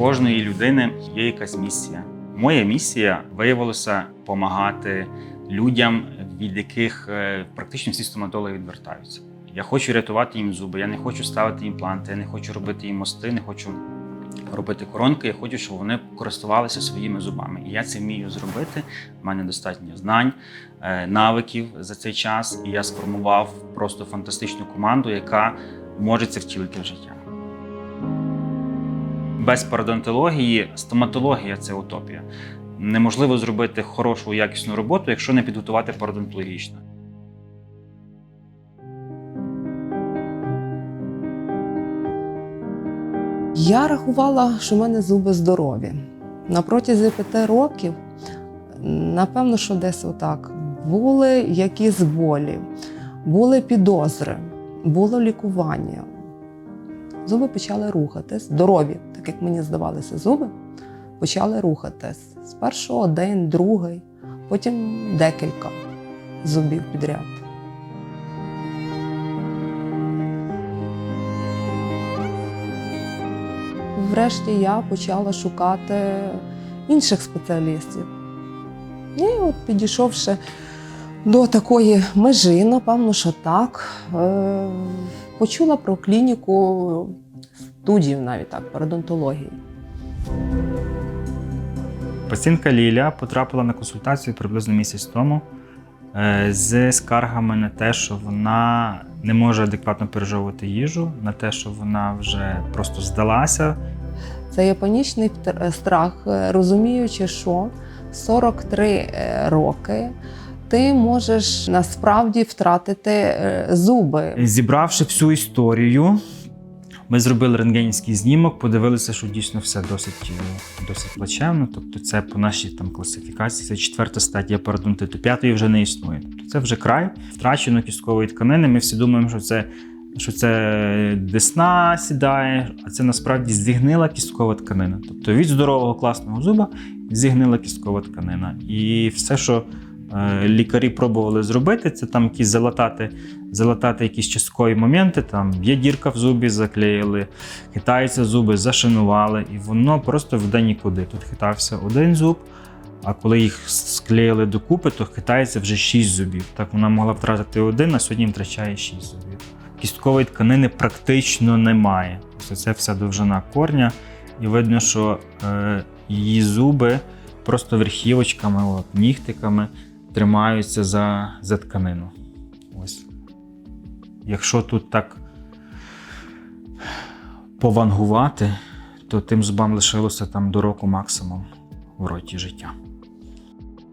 кожної людини є якась місія. Моя місія виявилося допомагати людям, від яких е, практично всі стоматологи відвертаються. Я хочу рятувати їм зуби, я не хочу ставити імпланти, я не хочу робити їм мости, не хочу робити коронки. Я хочу, щоб вони користувалися своїми зубами. І я це вмію зробити. У мене достатньо знань, е, навиків за цей час. І я сформував просто фантастичну команду, яка може це втілити в життя. Без пародонтології стоматологія це утопія. Неможливо зробити хорошу якісну роботу, якщо не підготувати пародонтологічно. Я рахувала, що в мене зуби здорові. На протязі п'яти років, напевно, що десь отак. Були якісь болі, були підозри, було лікування. Зуби почали рухатись, здорові, так як мені здавалися зуби, почали рухатись. Спершу один, другий, потім декілька зубів підряд. Врешті я почала шукати інших спеціалістів. І от підійшовши до такої межі, напевно, що так, е, почула про клініку студію навіть так, пародонтології. Пацієнтка Ліля потрапила на консультацію приблизно місяць тому е, з скаргами на те, що вона не може адекватно пережовувати їжу, на те, що вона вже просто здалася. Це є панічний страх, е, розуміючи, що 43 е, роки ти можеш насправді втратити е, зуби. Зібравши всю історію, ми зробили рентгенівський знімок, подивилися, що дійсно все досить, е, досить плачевно. Тобто, це по нашій там класифікації, це четверта стадія пародонтиту, п'ятої вже не існує. Тобто це вже край втрачено кісткової тканини. Ми всі думаємо, що це. Що це десна сідає, а це насправді зігнила кісткова тканина. Тобто від здорового класного зуба зігнила кісткова тканина. І все, що лікарі пробували зробити, це там якісь залатати залатати якісь часткові моменти. Там є дірка в зубі, заклеїли, хитаються зуби, зашинували, і воно просто вде нікуди. Тут хитався один зуб, а коли їх склеїли докупи, то хитається вже шість зубів. Так вона могла втратити один, а сьогодні втрачає шість зубів. Кісткової тканини практично немає. Ось це вся довжина корня, і видно, що е, її зуби просто верхівочками, от, нігтиками тримаються за, за тканину. Ось. Якщо тут так повангувати, то тим зубам лишилося там до року максимум в роті життя.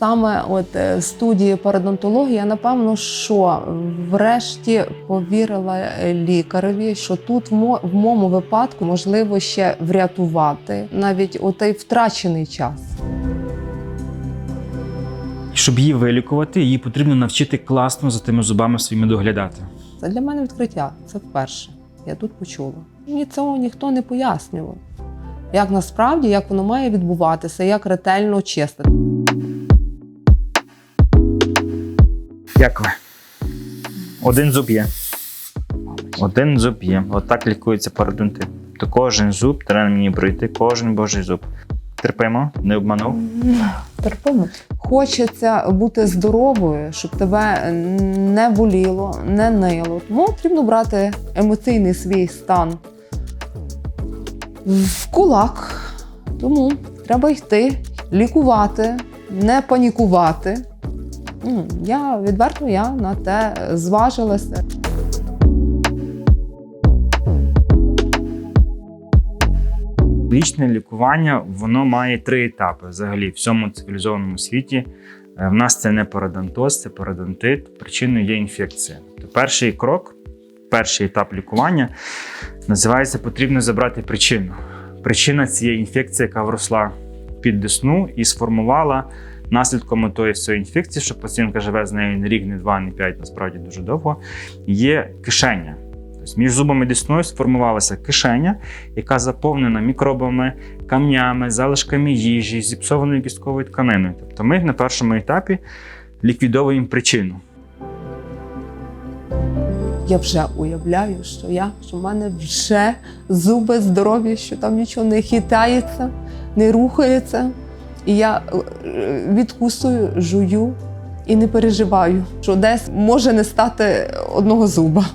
Саме от е, студії пародонтології, я напевно, що врешті повірила е, лікареві, що тут в моєму випадку можливо ще врятувати навіть отей втрачений час. Щоб її вилікувати, її потрібно навчити класно за тими зубами своїми доглядати. Це для мене відкриття. Це вперше. Я тут почула. Мені цього ніхто не пояснював. Як насправді, як воно має відбуватися, як ретельно чистити. Як ви? Один зуб є. Один зуб є. Отак лікується пародонтит. То кожен зуб треба мені пройти, кожен божий зуб. Терпимо, не обманув. Терпимо. Хочеться бути здоровою, щоб тебе не боліло, не нило. Тому потрібно брати емоційний свій стан в кулак. Тому треба йти, лікувати, не панікувати. Я відверто я на те зважилася. Лічне лікування воно має три етапи взагалі в всьому цивілізованому світі. Е, В нас це не пародонтоз, це пародонтит. Причиною є інфекція. То перший крок, перший етап лікування називається потрібно забрати причину. Причина цієї інфекції, яка вросла під десну і сформувала наслідком тої всієї інфекції, що пацієнтка живе з нею не рік, не два, не п'ять, насправді дуже довго, є кишеня. Тобто між зубами і десною сформувалася кишеня, яка заповнена мікробами, камнями, залишками їжі, зіпсованою кістковою тканиною. Тобто ми на першому етапі ліквідовуємо причину. я вже уявляю, що я, що в мене вже зуби здорові, що там нічого не хитається, не рухається. І я е, відкусую, жую і не переживаю, що десь може не стати одного зуба.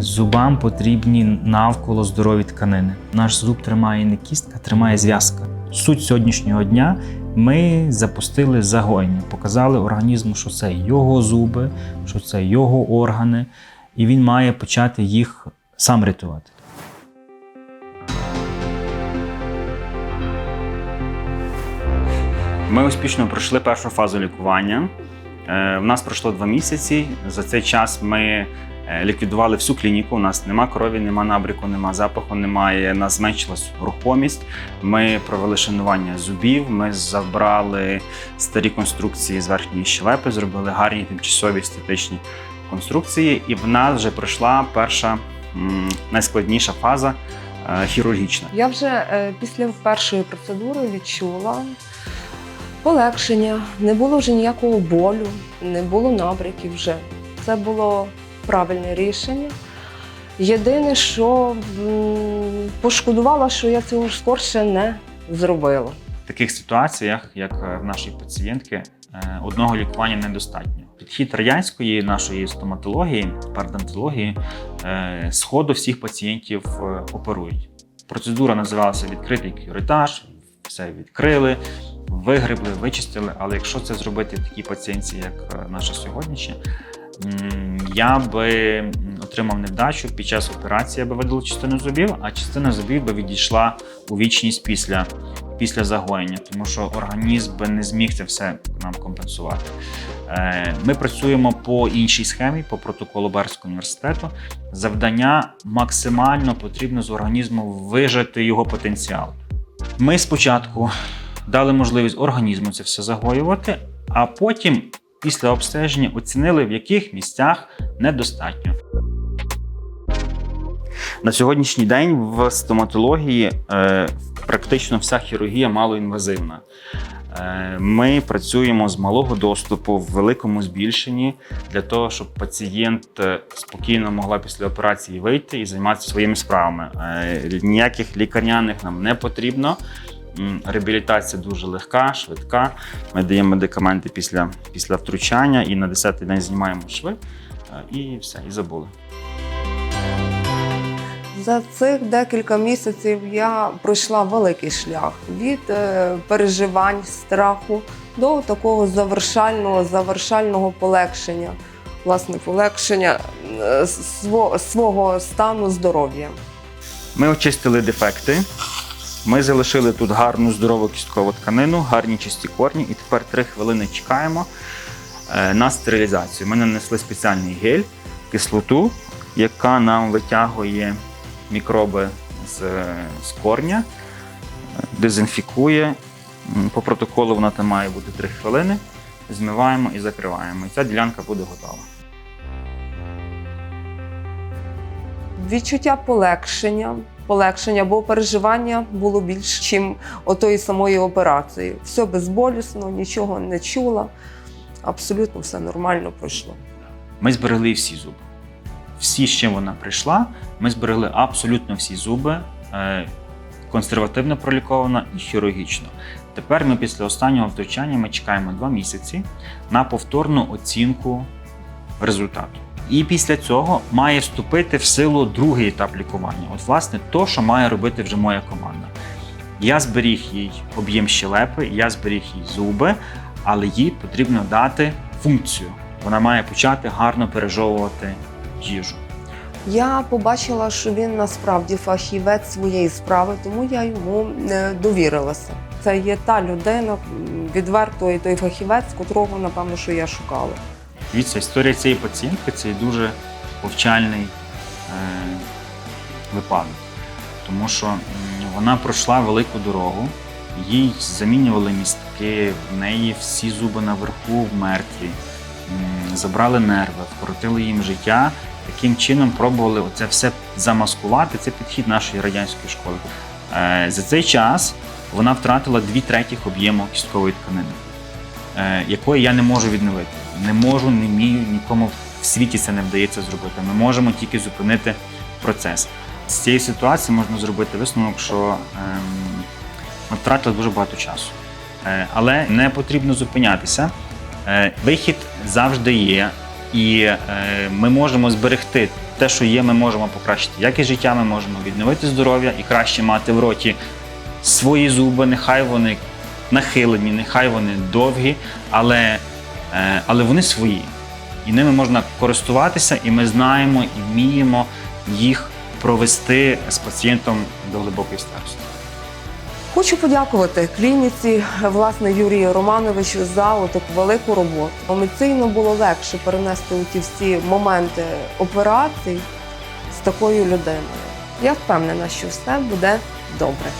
Зубам потрібні навколо здорові тканини. Наш зуб тримає не кістка, тримає зв'язка. Суть сьогоднішнього дня ми запустили загоєння, показали організму, що це його зуби, що це його органи, і він має почати їх сам рятувати. Ми успішно пройшли першу фазу лікування. Е, У нас пройшло два місяці. За цей час ми е, ліквідували всю клініку. У нас нема крові, нема набріку, нема запаху, немає. У нас зменшилась рухомість. Ми провели шанування зубів. Ми забрали старі конструкції з верхньої щелепи, зробили гарні тимчасові естетичні конструкції. І в нас вже пройшла перша найскладніша фаза е, хірургічна. Я вже е, після першої процедури відчула полегшення, не було вже ніякого болю, не було набряків вже. Це було правильне рішення. Єдине, що пошкодувала, що я цього скорше не зробила. В таких ситуаціях, як е, в нашій пацієнтки, е, одного лікування недостатньо. Підхід радянської нашої стоматології, парадонтології, е, сходу всіх пацієнтів оперують. Процедура називалася відкритий кюритаж, все відкрили, вигребли, вичистили. Але якщо це зробити в такій пацієнтці, як наша сьогоднішня, я би отримав невдачу під час операції, я би видалив частину зубів, а частина зубів би відійшла у вічність після після загоєння, тому що організм би не зміг це все нам компенсувати. Е, Ми працюємо по іншій схемі, по протоколу Берського університету. Завдання максимально потрібно з організму вижати його потенціал. Ми спочатку дали можливість організму це все загоювати, а потім, після обстеження, оцінили, в яких місцях недостатньо. На сьогоднішній день в стоматології е, практично вся хірургія малоінвазивна. Е, Ми працюємо з малого доступу в великому збільшенні для того, щоб пацієнт е, спокійно могла після операції вийти і займатися своїми справами. Е, Ніяких лікарняних нам не потрібно. Реабілітація дуже легка, швидка. Ми даємо медикаменти після, після втручання і на 10-й день знімаємо шви е, і все, і забули. За цих декілька місяців я пройшла великий шлях від е, переживань, страху до такого завершального, завершального полегшення, власне, полегшення е, сво- свого стану здоров'я. Ми очистили дефекти. Ми залишили тут гарну здорову кісткову тканину, гарні чисті корні, і тепер 3 хвилини чекаємо е, на стерилізацію. Ми нанесли спеціальний гель, кислоту, яка нам витягує мікроби з, з корня, е, дезінфікує. По протоколу вона там має бути 3 хвилини. Змиваємо і закриваємо. І ця ділянка буде готова. Відчуття полегшення, полегшення, бо переживання було більш, ніж отої самої операції. Все безболісно, нічого не чула. Абсолютно все нормально пройшло. Ми зберегли всі зуби. Всі, з чим вона прийшла, ми зберегли абсолютно всі зуби, е, консервативно проліковано і хірургічно. Тепер ми після останнього втручання ми чекаємо два місяці на повторну оцінку результату. І після цього має вступити в силу другий етап лікування. От, власне, то, що має робити вже моя команда. Я зберіг їй об'єм щелепи, я зберіг їй зуби, але їй потрібно дати функцію. Вона має почати гарно пережовувати їжу. Я побачила, що він насправді фахівець своєї справи, тому я йому е, довірилася. Це є та людина, м, відверто і той фахівець, котрого, напевно, що я шукала. Дивіться, історія цієї пацієнтки це дуже повчальний е, випадок, тому що вона пройшла велику дорогу, їй замінювали містки, в неї всі зуби наверху мертві, забрали нерви, вкоротили їм життя. Таким чином пробували це все замаскувати. Це підхід нашої радянської школи. Е, за цей час вона втратила дві третіх об'єму кісткової тканини, якої я не можу відновити. Не можу, не вмію, нікому в світі це не вдається зробити. Ми можемо тільки зупинити процес. З цієї ситуації можна зробити висновок, що ем, ми втратили дуже багато часу. Е, але не потрібно зупинятися. Е, вихід завжди є, і е, ми можемо зберегти те, що є, ми можемо покращити якість життя, ми можемо відновити здоров'я і краще мати в роті свої зуби, нехай вони нахилені, нехай вони довгі, але, е, але вони свої. І ними можна користуватися, і ми знаємо і вміємо їх провести з пацієнтом до глибокої старості. Хочу подякувати клініці власне Юрію Романовичу за таку велику роботу. Емоційно було легше перенести у ті всі моменти операцій з такою людиною. Я впевнена, що все буде добре.